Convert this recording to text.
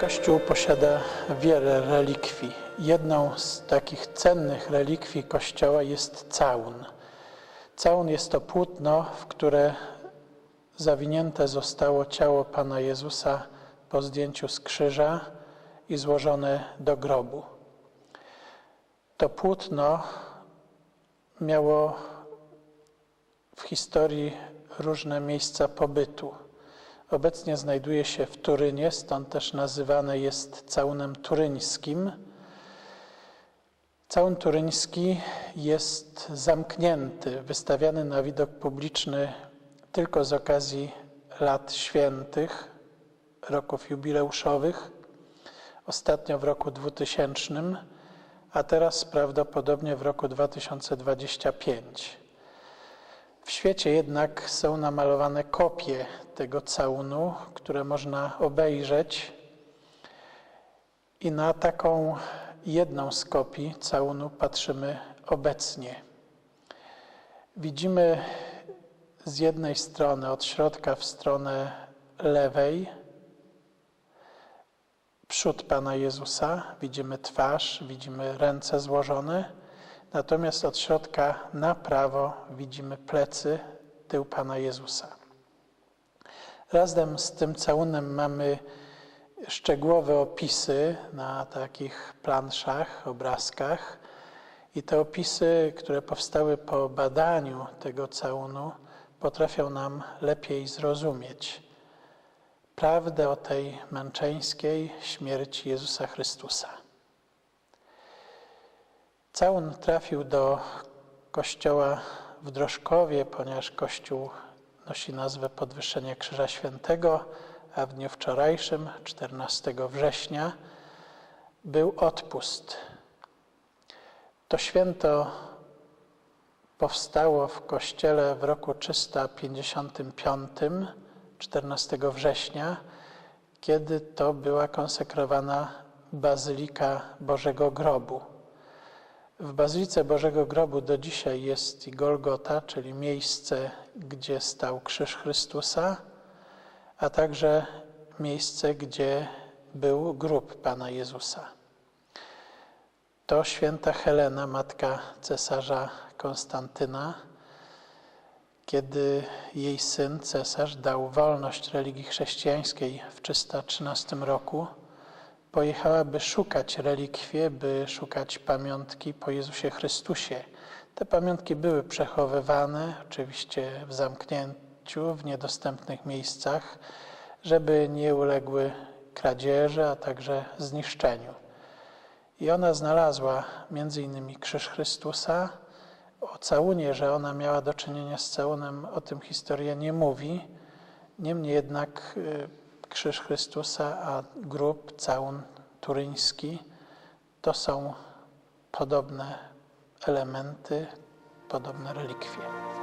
Kościół posiada wiele relikwii. Jedną z takich cennych relikwii Kościoła jest całun. Całun jest to płótno, w które zawinięte zostało ciało Pana Jezusa po zdjęciu z krzyża i złożone do grobu. To płótno miało w historii różne miejsca pobytu. Obecnie znajduje się w Turynie, stąd też nazywane jest całunem turyńskim. Całun turyński jest zamknięty, wystawiany na widok publiczny tylko z okazji lat świętych, roków jubileuszowych, ostatnio w roku 2000, a teraz prawdopodobnie w roku 2025. Świecie jednak są namalowane kopie tego całunu, które można obejrzeć. I na taką jedną z kopii całunu patrzymy obecnie. Widzimy z jednej strony, od środka w stronę lewej, przód Pana Jezusa, widzimy twarz, widzimy ręce złożone, natomiast od środka na prawo widzimy plecy, tył Pana Jezusa. Razem z tym całunem mamy szczegółowe opisy na takich planszach, obrazkach. I te opisy, które powstały po badaniu tego całunu, potrafią nam lepiej zrozumieć prawdę o tej męczeńskiej śmierci Jezusa Chrystusa. Całun trafił do kościoła w Drożkowie, ponieważ kościół nosi nazwę Podwyższenia Krzyża Świętego, a w dniu wczorajszym, 14 września, był odpust. To święto powstało w kościele w roku 355, 14 września, kiedy to była konsekrowana Bazylika Bożego Grobu. W Bazylice Bożego Grobu do dzisiaj jest i Golgota, czyli miejsce, gdzie stał krzyż Chrystusa, a także miejsce, gdzie był grób Pana Jezusa. To święta Helena, matka cesarza Konstantyna, kiedy jej syn, cesarz, dał wolność religii chrześcijańskiej w 313 roku, pojechała, by szukać relikwie, by szukać pamiątki po Jezusie Chrystusie. Te pamiątki były przechowywane, oczywiście w zamknięciu, w niedostępnych miejscach, żeby nie uległy kradzieży, a także zniszczeniu. I ona znalazła między innymi krzyż Chrystusa. O całunie, że ona miała do czynienia z całunem, o tym historia nie mówi. Niemniej jednak y, krzyż Chrystusa, a grób, całun turyński to są podobne elementy, podobne relikwie.